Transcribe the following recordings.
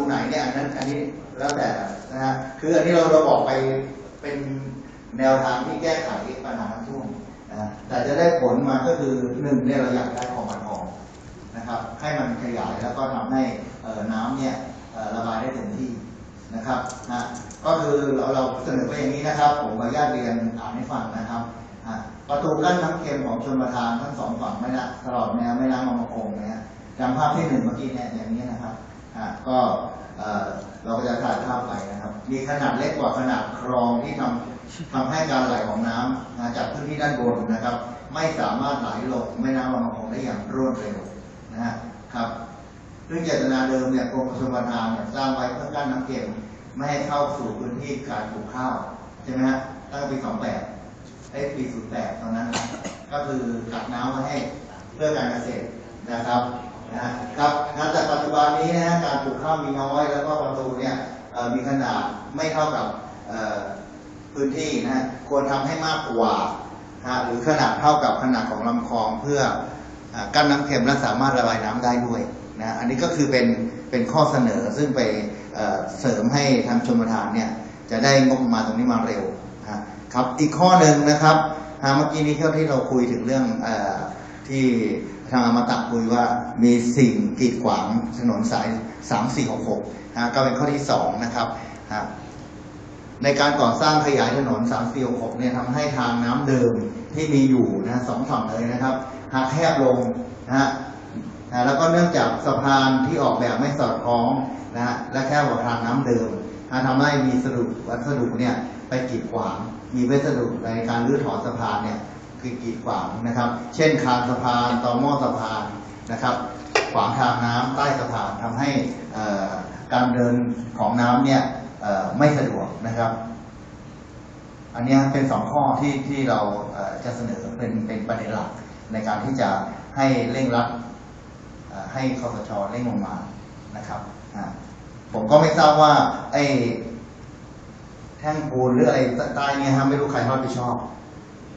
รงไหนเนี่ยอันนั้นอันนี้แล้วแต่นะฮะคืออันนี้เราเราบอกไปเป็นแนวทางที่แก้ไขปัญหาน้ำท่วมนะแต่จะได้ผลมาก็คือหนึ่งเนี่ยเราอยากได้ของมันทองนะครับให้มันขยายแล้วก็ทำให้น้ำเนี่ยระบายได้เต็มที่นะครับนะก็คือเราเราเสนอไปอย่างนี้นะครับ ผมขออนุญาตเรียนอ่านให้ฟังนะครับประตูกั้นน้ำเค็มของชนประทานทั้งสองฝั่งแม่น้ำตลอดแนวแม่น้ำบางประกงนะฮะจำภาพที่หนึ่งเมื่อกี้เนี่ยอย่างนี้นะครับ อะก็เอ่อเราก็จะถ่ายภาพไปนะครับ มีขนาดเล็กกว่าขนาดคลองที่ทำทำให้การไหลของน้ำนะจากพื้นที่ด้านบนนะครับ ไม่สามารถไหลลงแม่น้ำลำคลองได้อย่างรวดเร็วนะฮะครับซึ่งเจตนาเดิมเนี่ยกรมชลประทานเนี่ยสร้างไว้เพื่อกั้นน้ำเค็มไม่ให้เข้าสู่พื้นที่การปลูกข้าวใช่ไหมฮะตั้งแต่ปี28ไอ้ปี08ตอนนั้น ก็คือกักน้ำไว้ให้เพื่อการเกษตรนะครับ นะครับนะแต่ปัจจุบันนี้นะการปลูกข้าวมีน้อย แล้วก็ประตูเนี่ยมีขนาดไม่เท่ากับพื้นที่นะควรทำให้มากกว่านะหรือขนาดเท่ากับขนาดของลำคลองเพื่ออกั้นน้ำเค็มและสามารถระบายน้ำได้ด้วยนะอันนี้ก็คือเป็นเป็นข้อเสนอซึ่งไปเเสริมให้ทางชมประทานเนี่ยจะได้งบประมาณตรงนี้มาเร็วนะครับอีกข้อหนึ่งนะครับเมื่อกี้นี้เที่เราคุยถึงเรื่องอที่ ทางอมตะคุยว่ามีสิ่งกีดขวางถนนสาย 3466นะก็เป็นข้อที่สองนะครับฮะในการก่อสร้างขยายถนน 3466เนี่ยทำให้ทางน้ำเดิมที่มีอยู่นะสองฝั่งเลยนะครับหักแคบลงนะฮะนะแล้วก็เนื่องจากสะพานที่ออกแบบไม่สอดคล้องนะฮะและแคบกว่าทางน้ำเดิมนะทำให้มีสรุปวัสดุเนี่ยไปกีดขวาง มีวัสดุในการรื้อถอนสะพานเนี่ย คือกีดขวางนะครับ เช่นคานสะพานต่อหม้อสะพานนะครับ ขวางทางน้ำใต้สะพานทำให้การเดินของน้ำเนี่ยไม่สะดวกนะครับ อันนี้เป็นสองข้อที่ที่เราจะเสนอเป็นเป็นประเด็นหลักในการที่จะให้เร่งรัดให้คอสชเร่งลงมานะครับผมก็ไม่ทราบว่าไอ้แท่งปูนหรืออะไรใต้เนี่ยฮะไม่รู้ใครรับผิดชอบ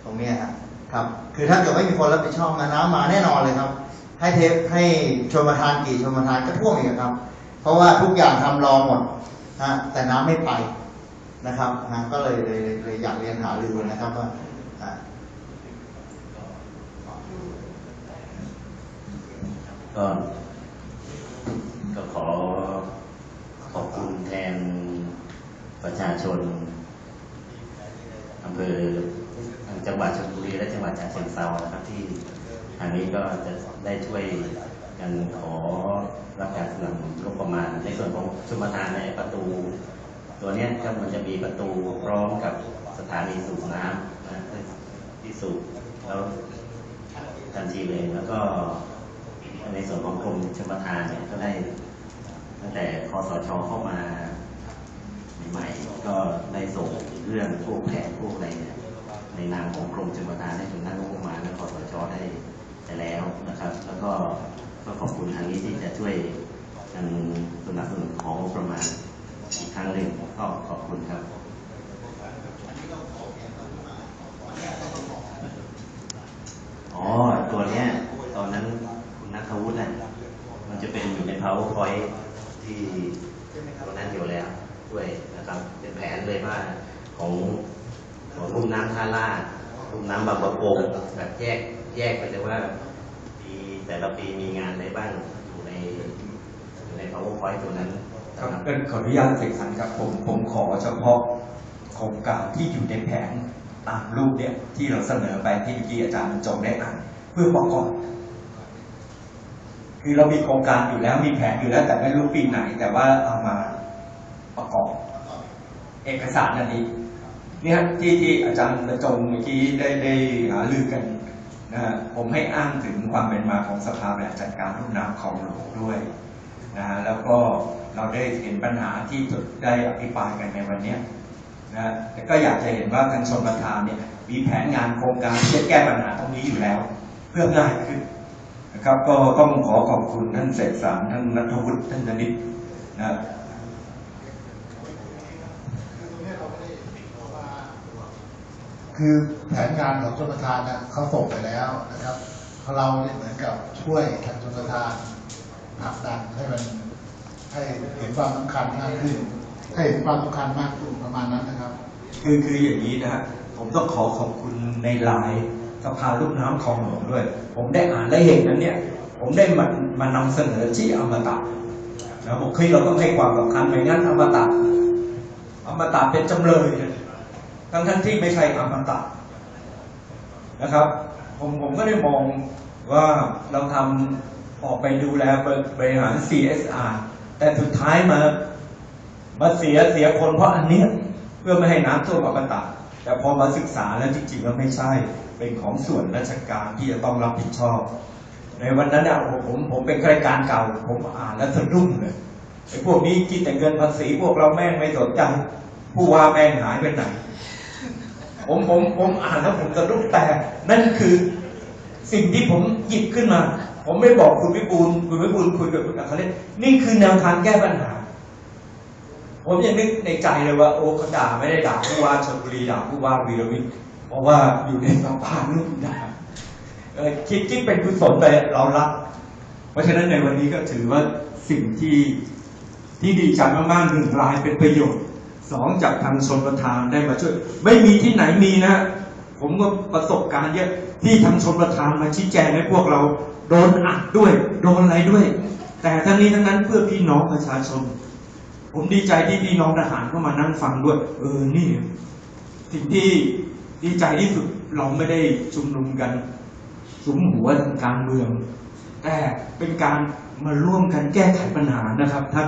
ตรงเนี้ยครับ ครับ คือถ้าเกิดไม่มีคนรับผิดชอบนะน้ำมาแน่นอนเลยครับ ให้เทปให้ชนประทานกี่ชนประทานก็ท่วมอีกครับ เพราะว่าทุกอย่างทำรองหมดนะแต่น้ำไม่ไปนะครับนะก็เลยเลยเลยอยากเรียนหารือนะครับว่าก็ก็ขอขอบคุณแทนประชาชน อำเภอจังหวัดชลบุรีและจังหวัดฉะเชิงเทรานะครับ ที่ทางนี้ก็จะได้ช่วยกันขอรับการสนับสนุนงบประมาณ ในส่วนของชมทานในประตู ตัวเนี้ยก็มันจะมีประตูพร้อมกับสถานีสูบน้ำนะที่สูบแล้วทันทีเลยแล้วก็ในส่วนของกรมชลประทานเนี่ยก็ได้ตั้งแต่คอสชเข้ามาใหม่ๆก็ได้ส่ง เรื่องพวกแผนพวกอะไรเนี่ยในนามของกรมชลประทานให้ถึงหน้างบประมาณและคอสชได้ไปแล้วนะครับ แล้วก็ก็ขอบคุณทางนี้ที่จะช่วยกันสนับสนุนของงบประมาณอีกครั้งหนึ่งก็ขอบคุณครับอ๋อตัวเนี้ยตอนนั้นคุณนัทวุฒิน่ะมันจะเป็นอยู่ใน powerpoint ที่ตรงนั้นอยู่แล้วด้วยนะครับ เป็นแผนเลยว่า ของของลุ่มน้ำท่าลาดลุ่มน้ำบางประกงแบบแยกแยกไปเลยว่าปีแต่ละปีมีงานอะไรบ้างอยู่ในอยู่ใน powerpoint ตัวนั้นครับนะเอิ้นขออนุญาตเสกสรรครับผมผมขอเฉพาะโครงการที่อยู่ในแผนตามรูปเนี่ยที่เราเสนอไปที่เมื่อกี้อาจารย์บรรจงได้อ่านเพื่อประกอบคือเรามีโครงการอยู่แล้วมีแผนอยู่แล้วแต่ไม่รู้ปีไหน แต่ว่าเอามาประกอบ เอกสารอันนี้ เนี่ยที่ที่อาจารย์บรรจงเมื่อกี้ได้ได้หาลือกันนะฮะผมให้อ้างถึงความเป็นมาของสภาบริหารจัดการรุ่นน้ำของหลวงด้วยนะฮะแล้วก็เราได้เห็นปัญหาที่ได้อภิปรายกันในวันเนี้ยนะฮะแต่ก็อยากจะเห็นว่าทางชนประธานเนี่ยมีแผนงานโครงการที่จะแก้ปัญหาตรงนี้อยู่แล้ว เพื่อง่ายขึ้นนะครับ ก็ต้องขอขอบคุณท่านเศรษฐสารท่านนัทวุฒิท่านนิตนะ คือแผนงานของชนประทานนะเขาส่งไปแล้วนะครับ เราเนี่ยเหมือนกับช่วยทางชนประทานผลักดันให้มันให้เห็นความสำคัญมากขึ้นให้เห็นความสำคัญมากขึ้นประมาณนั้นนะครับ คือคืออย่างนี้นะฮะผมต้องขอขอบคุณในไลน์สภาลูกน้ำคลองหลวงด้วย ผมได้อ่านและเห็นนั้นเนี่ย ผมได้มามานำเสนอที่อมตะนะผมคิดเราต้องให้ความสำคัญไม่งั้นอมตะอมตะเป็นจำเลย ทั้งทั้งที่ไม่ใช่อมตะนะครับ ผมผมก็ได้มองว่าเราทำออกไปดูแลบริหาร CSR แต่สุดท้ายมามาเสียเสียคนเพราะอันเนี้ยเพื่อไม่ให้น้ำท่วมอมตะแต่พอมาศึกษาแล้วจริงๆแล้วไม่ใช่เป็นของส่วนราชการที่จะต้องรับผิดชอบ ในวันนั้นเนี่ยผมผมเป็นข้าราชการเก่า ผมอ่านแล้วสะดุ้งเลยไอ้พวกนี้กินแต่เงินภาษีพวกเราแม่งไม่สนใจผู้ว่าแม่งหายไปไหน ผมผมผมอ่านแล้วผมสะดุ้งแต่นั่นคือสิ่งที่ผมหยิบขึ้นมา ผมไม่บอกคุณวิบูลคุณวิบูลคุยกับคุณอัครเล่นนี่คือแนวทางแก้ปัญหา ผมยังนึกในใจเลยว่า โอ้เขาด่าไม่ได้ด่าผู้ว่าชลบุรีด่าผู้ว่าวีรวิทย์เพราะว่าอยู่ในสภาลูกด่าคิดคิดเป็นกุศลไปเรารับเพราะฉะนั้นในวันนี้ก็ถือว่าสิ่งที่ที่ดีใจมากๆหนึ่งรายเป็นประโยชน์ องจากทางชนประธานได้มาช่วย ไม่มีที่ไหนมีนะ ผมก็ประสบการณ์เยอะที่ทางชนประธานมาชี้แจงให้พวกเราโดนอัดด้วย โดนอะไรด้วย แต่ทั้งนี้ทั้งนั้นเพื่อพี่น้องประชาชน ผมดีใจที่พี่น้องทหารเข้ามานั่งฟังด้วย เออนี่สิ่งที่ดีใจที่สุดเราไม่ได้ชุมนุมกันสุมหัวทางการเมือง แต่เป็นการมาร่วมกันแก้ไขปัญหานะครับท่าน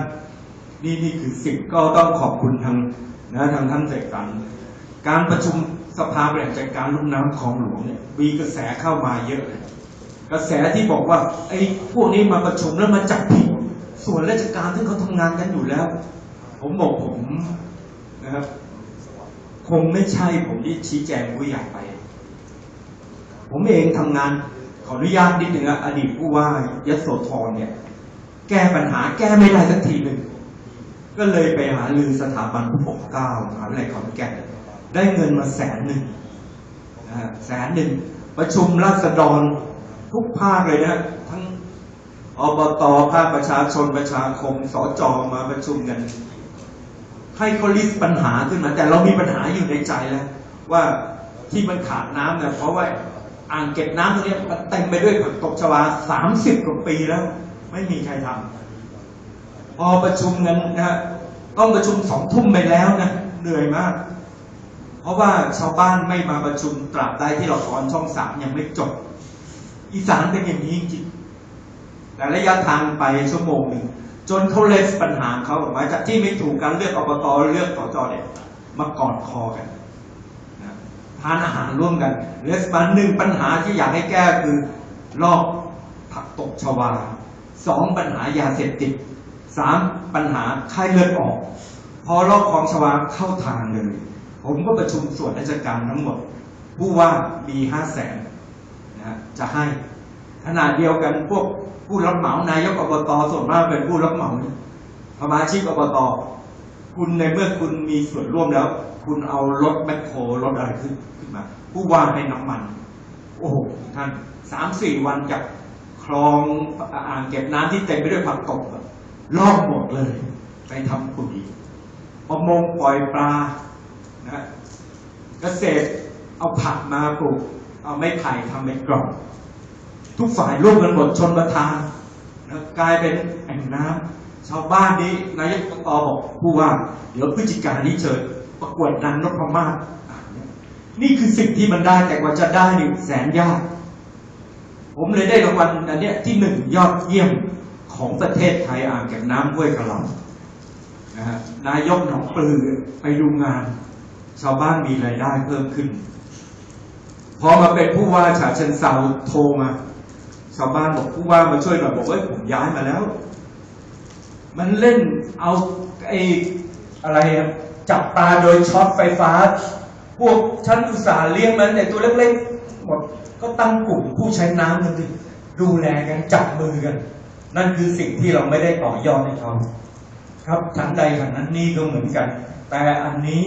นี่นี่คือสิ่งก็ต้องขอบคุณทางนะทางท่านเสกสรรการประชุมสภาบริหารจัดการลุ่มน้ำคลองหลวงเนี่ยมีกระแสเข้ามาเยอะเลยกระแสที่บอกว่าไอ้พวกนี้มาประชุมแล้วมาจับผิดส่วนราชการที่เขาทำงานกันอยู่แล้ว ผมบอกผมนะครับคงไม่ใช่ผมที่ชี้แจงผู้ใหญ่ไป ผมเองทำงานขออนุญาตนิดหนึ่งนะอดีตผู้ว่ายโสธรเนี่ย แก้ปัญหาแก้ไม่ได้สักทีหนึ่ง ก็เลยไปหาลือสถาบันผู้ปกเกล้ามหาวิทยาลัยขอนแก่นได้เงินมาแสนหนึ่งนะฮะแสนหนึ่งประชุมราษฎรทุกภาคเลยนะทั้งอบตภาคประชาชนประชาคมสจมาประชุมกัน ให้เขาลิสต์ปัญหาขึ้นมาแต่เรามีปัญหาอยู่ในใจแล้ว ว่าที่มันขาดน้ำเนี่ยเพราะว่าอ่างเก็บน้ำตรงนี้มันเต็มไปด้วยผักตบชวาสามสิบกว่าปีแล้ว ไม่มีใครทำ พอประชุมกันนะฮะต้องประชุมสองทุ่มไปแล้วนะเหนื่อยมาก เพราะว่าชาวบ้านไม่มาประชุมตราบใดที่ละครช่องสามยังไม่จบ อีสานเป็นอย่างนี้จริงแต่ระยะทางไปชั่วโมงหนึ่งจนเขาเลสปัญหาเขาออกมาจากที่ไม่ถูกการเลือกอบตเลือกสจเนี่ยมากอดคอกันทานอาหารร่วมกันเลสปันหนึ่งปัญหาที่อยากให้แก้คือลอกผักตกชวาสองปัญหายาเสพติด สามปัญหาไข้เลือดออก พอลอกของชวาเข้าทางเลย ผมก็ประชุมส่วนราชการทั้งหมด ผู้ว่ามีห้าแสนนะฮะจะให้ขนาดเดียวกันพวกผู้รับเหมานายกอบตส่วนมากเป็นผู้รับเหมาสมาชิกอบตคุณในเมื่อคุณมีส่วนร่วมแล้ว คุณเอารถแมคโครรถอะไรขึ้นขึ้นมา ผู้ว่าให้น้ำมัน โอ้โหท่านสามสี่วันจากคลองอ่างเก็บน้ำที่เต็มไปด้วยผักตบ ลอกหมดเลยไปทำปุ๋ยประมงปล่อยปลานะเกษตรเอาผักมาปลูก เอาไม้ไผ่ทำเป็นกล่อง ทุกฝ่ายร่วมกันหมดชนประทานนะกลายเป็นแอ่งน้ำชาวบ้านนี้นายกอบตบอกผู้ว่า เดี๋ยวพฤศจิกายนนี้เชิญประกวดนางนพมาศอะนี่คือสิ่งที่มันได้แต่กว่าจะได้หนี่งแสนยาก ผมเลยได้รางวัลอันเนี้ยที่หนึ่งยอดเยี่ยม ของประเทศไทยอ่างเก็บน้ำห้วยกระหล่ำนะฮะนายกหนองปลือไปดูงาน ชาวบ้านมีรายได้เพิ่มขึ้น พอมาเป็นผู้ว่าฉะเชิงเซาโทรมา ชาวบ้านบอกผู้ว่ามาช่วยหน่อยบอกว่าผมย้ายมาแล้ว มันเล่นเอาไอ้อะไรจับปลาโดยช็อตไฟฟ้า พวกชั้นอุตสาห์เลี้ยงมันในตัวเล็กๆหมดก็ตั้งกลุ่มผู้ใช้น้ำกันดิดูแลกันจับมือกัน นั่นคือสิ่งที่เราไม่ได้ต่อยอดให้เขาครับทั้งใดทั้งนั้นนี่ก็เหมือนกัน แต่อันนี้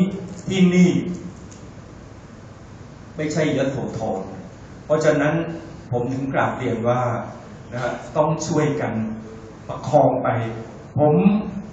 ที่นี่ ไม่ใช่ยโสธรเพราะฉะนั้นผมถึงกราบเรียนว่านะต้องช่วยกันประคองไป ผม